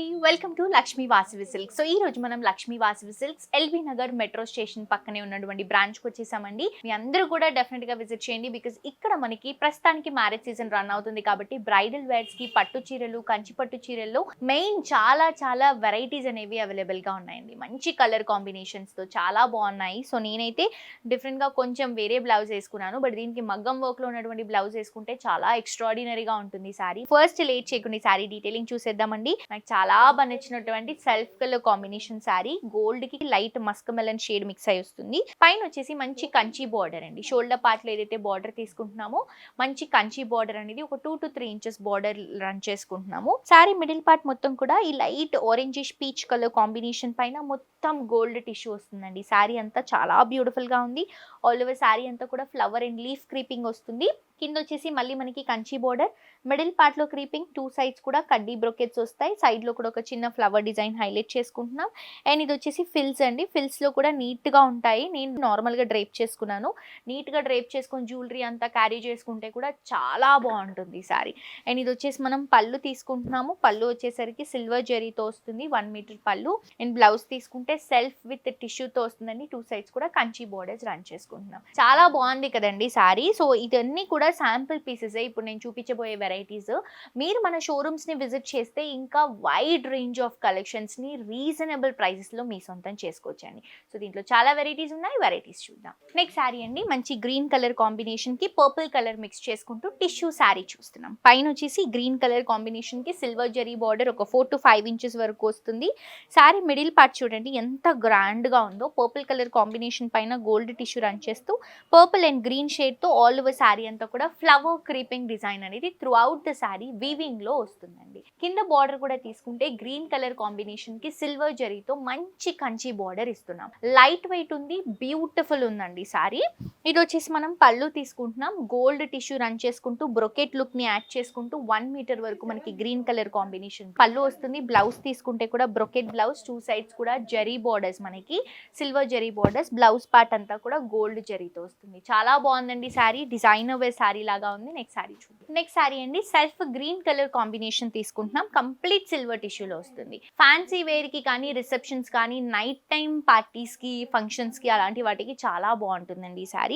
అండి. Welcome to Lakshmi Vasavi Silks so ఈ రోజు మనం Lakshmi Vasavi Silks LB Nagar metro station పక్కనే ఉన్నటువంటి బ్రాంచ్కి వచ్చేసామండి. మీ అందరూ కూడా డెఫినెట్గా విజిట్ చేయండి బికాస్ ఇక్కడ మనకి ప్రస్తుతానికి మ్యారేజ్ సీజన్ రన్ అవుతుంది కాబట్టి బ్రైడల్ వేర్స్కి పట్టు చీరలు కంచి పట్టు చీరల్లో మెయిన్ చాలా చాలా వెరైటీస్ అనేవి అవైలబుల్గా ఉన్నాయండి. మంచి కలర్ కాంబినేషన్స్తో చాలా బాగున్నాయి. సో నేనైతే డిఫరెంట్గా కొంచెం వేరే బ్లౌజ్ వేసుకున్నాను. బట్ దీనికి మగ్గం వర్క్లో ఉన్నటువంటి బ్లౌజ్ వేసుకుంటే చాలా ఎక్స్ట్రాడినరీగా ఉంటుంది సారీ ఫస్ట్ లేట్ చేయకుండా సారీ డీటెయిలింగ్ చూసేద్దామండి. నాకు చాలా బాగా నచ్చినటువంటి self colour combination sari. గోల్డ్కి light musk melon shade mix అయి వస్తుంది. పైన వచ్చేసి మంచి కంచి బార్డర్ అండి. షోల్డర్ పార్ట్లో ఏదైతే బార్డర్ తీసుకుంటున్నామో మంచి కంచి బార్డర్ అనేది ఒక two to three inches border run చేసుకుంటున్నాము. శారీ మిడిల్ పార్ట్ మొత్తం కూడా ఈ light orangish peach colour combination పైన మొత్తం మొత్తం గోల్డ్ టిష్యూ వస్తుందండి. శారీ అంతా చాలా బ్యూటిఫుల్గా ఉంది. ఆల్ ఓవర్ శారీ అంతా కూడా ఫ్లవర్ అండ్ లీఫ్ క్రీపింగ్ వస్తుంది. కింద వచ్చేసి మళ్ళీ మనకి కంచి బోర్డర్. మిడిల్ పార్ట్లో క్రీపింగ్ టూ సైడ్స్ కూడా కడ్డీ బ్రొకెట్స్ వస్తాయి. సైడ్లో కూడా ఒక చిన్న ఫ్లవర్ డిజైన్ హైలైట్ చేసుకుంటున్నాం. అండ్ ఇది వచ్చేసి ఫిల్స్ అండి. ఫిల్స్లో కూడా నీట్గా ఉంటాయి. నేను నార్మల్గా డ్రేప్ చేసుకున్నాను. నీట్గా డ్రేప్ చేసుకొని జ్యువెలరీ అంతా క్యారీ చేసుకుంటే కూడా చాలా బాగుంటుంది ఈ సారీ అండ్ ఇది వచ్చేసి మనం పళ్ళు తీసుకుంటున్నాము. పళ్ళు వచ్చేసరికి సిల్వర్ జరీతో వస్తుంది. వన్ మీటర్ పళ్ళు. అండ్ బ్లౌజ్ తీసుకుంటే సెల్ఫ్ విత్ టిష్యూతో వస్తుందండి. టూ సైడ్స్ కూడా కంచి బోర్డర్స్ రన్ చేసుకుంటున్నాం. చాలా బాగుంది కదండి సారీ. సో ఇదన్నీ కూడా శాంపుల్ పీసెస్ ఇప్పుడు నేను చూపించబోయే వెరైటీస్ మీరు మన షోరూమ్స్ని విజిట్ చేస్తే ఇంకా వైడ్ రేంజ్ ఆఫ్ కలెక్షన్స్ని రీజనబుల్ ప్రైసెస్లో మీ సొంతం చేసుకోవచ్చండి. సో దీంట్లో చాలా వెరైటీస్ ఉన్నాయి. వెరైటీస్ చూద్దాం. నెక్స్ట్ శారీ అండి. మంచి గ్రీన్ కలర్ కాంబినేషన్కి పర్పుల్ కలర్ మిక్స్ చేసుకుంటూ టిష్యూ శారీ చూస్తున్నాం. పైన వచ్చేసి గ్రీన్ కలర్ కాంబినేషన్కి సిల్వర్ జరీ బార్డర్ ఒక ఫోర్ టు ఫైవ్ ఇంచెస్ వరకు వస్తుంది. శారీ మిడిల్ పార్ట్ చూడండి ఎంత గ్రాండ్గా ఉందో పర్పుల్ కలర్ కాంబినేషన్ పైన గోల్డ్ టిష్యూ రన్ చేస్తూ పర్పుల్ అండ్ గ్రీన్ షేడ్తో ఆల్ ఓవర్ శారీ అంతా కూడా ఫ్లవర్ క్రీపింగ్ డిజైన్ అనేది త్రూ అవుట్ ద శారీ వీవింగ్లో వస్తుందండి. కింద బార్డర్ కూడా తీసుకుంటే గ్రీన్ కలర్ కాంబినేషన్కి సిల్వర్ జరీతో మంచి కంచి బార్డర్ ఇస్తున్నాం. లైట్ వెయిట్ ఉంది బ్యూటిఫుల్ ఉందండి శారీ ఇది వచ్చేసి మనం పళ్ళు తీసుకుంటున్నాం. గోల్డ్ టిష్యూ రన్ చేసుకుంటూ బ్రొకెట్ లుక్ని యాడ్ చేసుకుంటూ వన్ మీటర్ వరకు మనకి గ్రీన్ కలర్ కాంబినేషన్ పళ్ళు వస్తుంది. బ్లౌజ్ తీసుకుంటే కూడా బ్రొకెట్ బ్లౌజ్ టూ సైడ్స్ కూడా జరీ బార్డర్స్ మనకి. Silver zari borders blouse part అంతా కూడా గోల్డ్ జరీతో వస్తుంది. చాలా బాగుందండి శారీ. డిజైనర్ వేర్ శారీ లాగా ఉంది. నెక్స్ట్ శారీ చూడండి నెక్స్ట్ శారీ అండి సెల్ఫ్ గ్రీన్ కలర్ కాంబినేషన్ తీసుకుంటున్నాం. కంప్లీట్ సిల్వర్ టిష్యూలో వస్తుంది. ఫ్యాన్సీ వేర్కి కానీ రిసెప్షన్స్ కానీ నైట్ టైం పార్టీస్కి ఫంక్షన్స్కి అలాంటి వాటికి చాలా బాగుంటుందండి ఈ sari.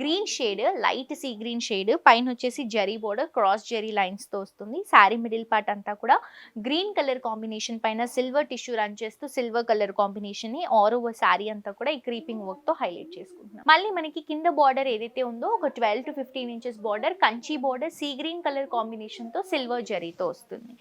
Green shade light sea green shade పైన వచ్చేసి జరీ బోర్డర్ క్రాస్ జరీ లైన్స్తో వస్తుంది. శారీ మిడిల్ పార్ట్ అంతా కూడా గ్రీన్ కలర్ కాంబినేషన్ పైన సిల్వర్ టిష్యూ రన్ చేస్తూ సిల్వర్ కలర్ కాంబినేషన్ని ఆరో సారీ శారీ అంతా కూడా ఈ క్రీపింగ్ వర్క్తో హైలైట్ చేసుకుంటున్నాం. మళ్ళీ మనకి కింద బార్డర్ ఏదైతే ఉందో ఒక twelve to fifteen inches border Kanchi border sea green colour కాంబినేషన్తో సిల్వర్ జరీతో వస్తుంది.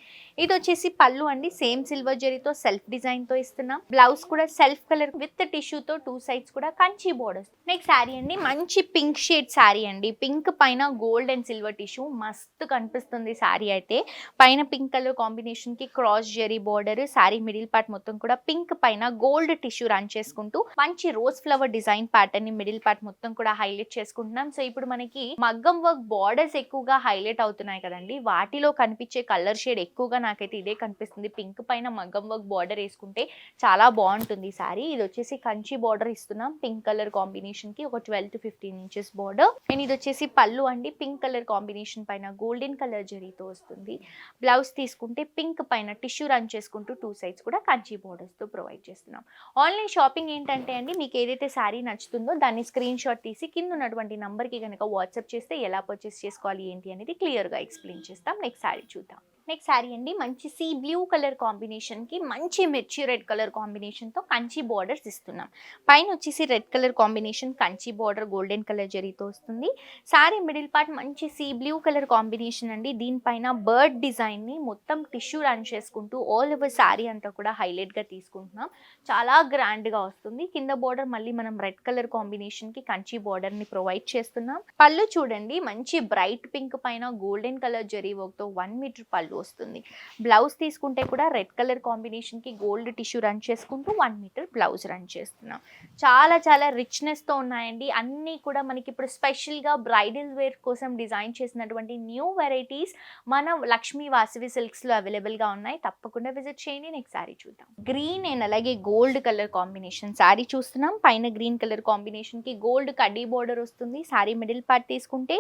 ఇది వచ్చేసి పళ్ళు అండి. సేమ్ సిల్వర్ జరీతో సెల్ఫ్ డిజైన్తో ఇస్తున్నాం. బ్లౌజ్ కూడా సెల్ఫ్ కలర్ విత్ టిష్యూతో టూ సైడ్స్ కూడా కంచి బోర్డర్స్. నెక్స్ట్ శారీ అండి. మంచి పింక్ షేడ్ శారీ అండి. పింక్ పైన గోల్డ్ అండ్ సిల్వర్ టిష్యూ మస్తు కనిపిస్తుంది శారీ అయితే. పైన పింక్ కలర్ కాంబినేషన్కి cross zari border sari middle part మొత్తం కూడా పింక్ పైన గోల్డ్ టిష్యూ రన్ చేసుకుంటూ మంచి రోజ్ ఫ్లవర్ డిజైన్ ప్యాటర్న్ని మిడిల్ పార్ట్ మొత్తం కూడా హైలైట్ చేసుకుంటున్నాం. సో ఇప్పుడు మనకి మగ్గం వర్క్ బార్డర్స్ ఎక్కువగా హైలైట్ అవుతున్నాయి కదండి. వాటిలో కనిపించే కలర్ షేడ్ ఎక్కువగా నాకైతే ఇదే కనిపిస్తుంది. పింక్ పైన మగ్గం వర్క్ బార్డర్ వేసుకుంటే చాలా బాగుంటుంది శారీ సారీ ఇది వచ్చేసి కంచి బార్డర్ ఇస్తున్నాం. పింక్ కలర్ కాంబినేషన్కి ఒక twelve to fifteen inches border and ఇది వచ్చేసి పళ్ళు అండి. పింక్ కలర్ కాంబినేషన్ పైన గోల్డెన్ కలర్ జరీతో వస్తుంది. బ్లౌజ్ తీసుకుంటే పింక్ పైన టిష్యూ రన్ చేసుకుంటూ టూ సైడ్స్ కూడా కంచి బార్డర్స్తో ప్రొవైడ్ చేస్తున్నాం. ఆన్లైన్ షాపింగ్ ఏంటంటే అండి మీకు ఏదైతే శారీ నచ్చుతుందో దాన్ని స్క్రీన్ షాట్ తీసి కింద ఉన్నటువంటి నంబర్కి కనుక వాట్సాప్ చేస్తే ఎలా పర్చేస్ చేసుకోవాలి ఏంటి అనేది క్లియర్గా ఎక్స్ప్లెయిన్ చేస్తాం. నెక్స్ట్ శారీ చూద్దాం. నెక్స్ట్ శారీ అండి. మంచి సీ బ్లూ కలర్ కాంబినేషన్కి మంచి మిర్చి రెడ్ కలర్ కాంబినేషన్తో కంచి బార్డర్స్ ఇస్తున్నాం. పైన వచ్చేసి red colour combination Kanchi border golden colour జరీతో వస్తుంది. శారీ మిడిల్ పార్ట్ మంచి సీ బ్లూ కలర్ కాంబినేషన్ అండి. దీనిపైన బర్డ్ డిజైన్ని మొత్తం టిష్యూ రన్ చేసుకుంటూ ఆల్ ఓవర్ శారీ అంతా కూడా హైలైట్గా తీసుకుంటున్నాం. చాలా గ్రాండ్గా వస్తుంది. కింద బార్డర్ మళ్ళీ మనం రెడ్ కలర్ కాంబినేషన్కి కంచి బార్డర్ని ప్రొవైడ్ చేస్తున్నాం. పళ్ళు చూడండి. మంచి బ్రైట్ పింక్ పైన గోల్డెన్ కలర్ జరీ వర్క్తో వన్ మీటర్ పళ్ళు వస్తుంది. బ్లౌజ్ తీసుకుంటే కూడా రెడ్ కలర్ కాంబినేషన్కి గోల్డ్ టిష్యూ రన్ చేసుకుంటూ వన్ మీటర్ బ్లౌజ్ రన్ చేస్తున్నాం. చాలా చాలా రిచ్నెస్తో ఉన్నాయండి. అన్నీ కూడా మనకి ఇప్పుడు స్పెషల్గా బ్రైడల్ వేర్ కోసం డిజైన్ చేసినటువంటి న్యూ వెరైటీస్ మన లక్ష్మీ వాసవి సిల్క్స్లో అవైలబుల్గా ఉన్నాయి. తప్పకుండా విజిట్ చేయండి. నెక్స్ట్ శారీ చూద్దాం. గ్రీన్ అండ్ అలాగే గోల్డ్ కలర్ కాంబినేషన్ శారీ చూస్తున్నాం. పైన గ్రీన్ కలర్ కాంబినేషన్కి గోల్డ్ కడ్డీ బోర్డర్ వస్తుంది. శారీ మిడిల్ పార్ట్ తీసుకుంటే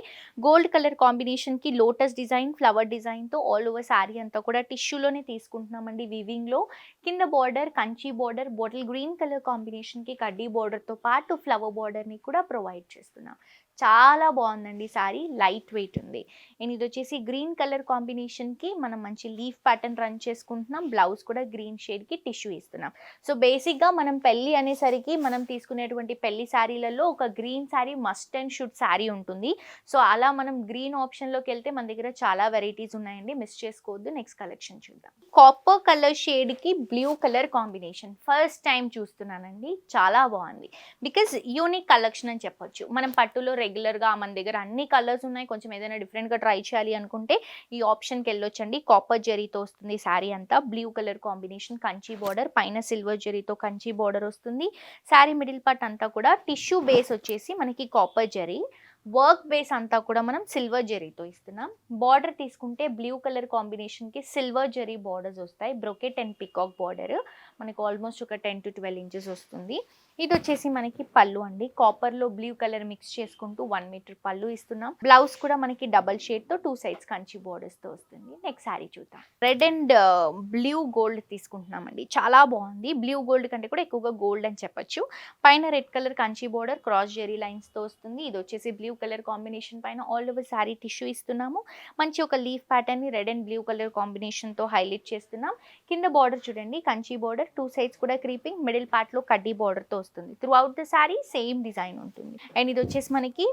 గోల్డ్ కలర్ కాంబినేషన్కి లోటస్ డిజైన్ ఫ్లవర్ డిజైన్తో ఆల్ ఓవర్ శారీ అంతా కూడా టిష్యూలోనే తీసుకుంటున్నామండి వివింగ్లో. కింద border Kanchi border bottle green colour కాంబినేషన్కి కడ్డీ బార్డర్తో పాటు ఫ్లవర్ బార్డర్ని కూడా ప్రొవైడ్ చేస్తున్నాం. చాలా బాగుందండి సారీ లైట్ వెయిట్ ఉంది. అండ్ ఇది వచ్చేసి గ్రీన్ కలర్ కాంబినేషన్కి మనం మంచి లీఫ్ ప్యాటర్న్ రన్ చేసుకుంటున్నాం. బ్లౌజ్ కూడా గ్రీన్ షేడ్కి టిష్యూ ఇస్తున్నాం సో బేసిక్గా మనం పెళ్ళి అనేసరికి మనం తీసుకునేటువంటి పెళ్ళి శారీలలో ఒక green sari must and should sari ఉంటుంది. సో అలా మనం గ్రీన్ ఆప్షన్లోకి వెళ్తే మన దగ్గర చాలా వెరైటీస్ ఉన్నాయండి. మిస్ చేసుకోవద్దు నెక్స్ట్ కలెక్షన్ చూద్దాం. Copper colour షేడ్కి blue colour combination first time చూస్తున్నానండి చాలా బాగుంది. బికాజ్ యూనిక్ కలెక్షన్ అని చెప్పొచ్చు. మనం పట్టులో రెగ్యులర్గా మన దగ్గర అన్ని కలర్స్ ఉన్నాయి కొంచెం ఏదైనా డిఫరెంట్గా ట్రై చేయాలి అనుకుంటే ఈ ఆప్షన్కి వెళ్ళొచ్చండి. కాపర్ జరీతో వస్తుంది శారీ అంతా blue colour combination Kanchi border పైన సిల్వర్ జరీతో కంచి బార్డర్ వస్తుంది. శారీ మిడిల్ పార్ట్ అంతా కూడా టిష్యూ బేస్ వచ్చేసి మనకి కాపర్ జరీ. వర్క్ బేస్ అంతా కూడా మనం సిల్వర్ జెరీతో ఇస్తున్నాం. బార్డర్ తీసుకుంటే బ్లూ కలర్ కాంబినేషన్కి సిల్వర్ జెరీ బార్డర్స్ వస్తాయి. Brocade and peacock border. మనకు ఆల్మోస్ట్ ఒక టెన్ టు ట్వెల్వ్ ఇంచెస్ వస్తుంది. ఇది వచ్చేసి మనకి పళ్ళు అండి. కాపర్లో బ్లూ కలర్ మిక్స్ చేసుకుంటూ వన్ మీటర్ పళ్ళు ఇస్తున్నాం. బ్లౌజ్ కూడా మనకి డబల్ షేడ్తో టూ సైడ్స్ కంచి బోర్డర్స్తో వస్తుంది. నెక్స్ట్ శారీ చూద్దాం. రెడ్ అండ్ బ్లూ గోల్డ్ తీసుకుంటున్నామండి. చాలా బాగుంది. బ్లూ గోల్డ్ కంటే కూడా ఎక్కువగా గోల్డ్ అని చెప్పొచ్చు. పైన red colour Kanchi border cross zari లైన్స్తో వస్తుంది. ఇది వచ్చేసి బ్లూ కలర్ కాంబినేషన్ పైన ఆల్ ఓవర్ శారీ టిష్యూ ఇస్తున్నాము. మంచి ఒక లీఫ్ ప్యాటర్న్ని రెడ్ అండ్ బ్లూ కలర్ కాంబినేషన్తో హైలైట్ చేస్తున్నాం. కింద బార్డర్ చూడండి. కంచి బోర్డర్ టూ సైడ్స్ కూడా క్రీపింగ్ మిడిల్ పార్ట్లో కడ్డీ బార్డర్తో వస్తుంది. Throughout the sari same design ఉంటుంది. అండ్ ఇది వచ్చేసి మనకి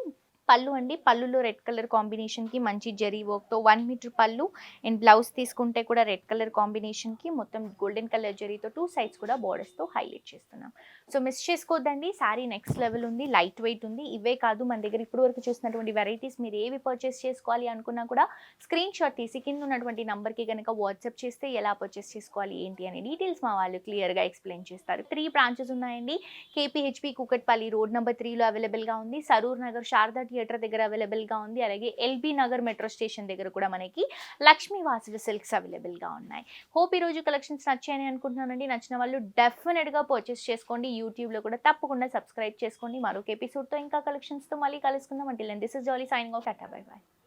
పళ్ళు అండి. పళ్ళులో రెడ్ కలర్ కాంబినేషన్కి మంచి జరీ వర్క్తో వన్ మీటర్ పళ్ళు అండ్ బ్లౌజ్ తీసుకుంటే కూడా రెడ్ కలర్ కాంబినేషన్కి మొత్తం గోల్డెన్ కలర్ జరీతో టూ సైడ్స్ కూడా బార్డర్స్తో హైలైట్ చేస్తున్నాం. సో మిస్ చేసుకోవద్దండి శారీ నెక్స్ట్ లెవెల్ ఉంది. లైట్ వెయిట్ ఉంది. ఇవే కాదు మన దగ్గర ఇప్పుడు వరకు చూసినటువంటి వెరైటీస్ మీరు ఏవి పర్చేస్ చేసుకోవాలి అనుకున్నా కూడా స్క్రీన్ షాట్ తీసి కింద ఉన్నటువంటి నెంబర్కి కనుక వాట్సాప్ చేస్తే ఎలా పర్చేస్ చేసుకోవాలి ఏంటి అనే డీటెయిల్స్ మా వాళ్ళు క్లియర్గా ఎక్స్ప్లెయిన్ చేస్తారు. త్రీ బ్రాంచెస్ ఉన్నాయండి. కేపీహెచ్పి కూకట్పల్లి రోడ్ నెంబర్ త్రీలో అవైలబుల్గా ఉంది. సరూర్ నగర్ శారదా థియేటర్ దగ్గర అవైలబుల్గా ఉంది. అలాగే ఎల్బీ నగర్ మెట్రో స్టేషన్ దగ్గర కూడా మనకి లక్ష్మీ వాసవి సిల్క్స్ అవైలబుల్గా ఉన్నాయి. హోప్ ఈరోజు కలెక్షన్స్ నచ్చాయని అనుకుంటున్నానండి. నచ్చిన వాళ్ళు డెఫినెట్గా పర్చేస్ చేసుకోండి. యూట్యూబ్లో కూడా తప్పకుండా సబ్స్క్రైబ్ చేసుకోండి. మరొక ఎపిసోడ్తో ఇంకా కలెక్షన్స్తో మళ్ళీ కలుసుకుందాం. అంటే this is Jolly signing off అటా బై బాయ్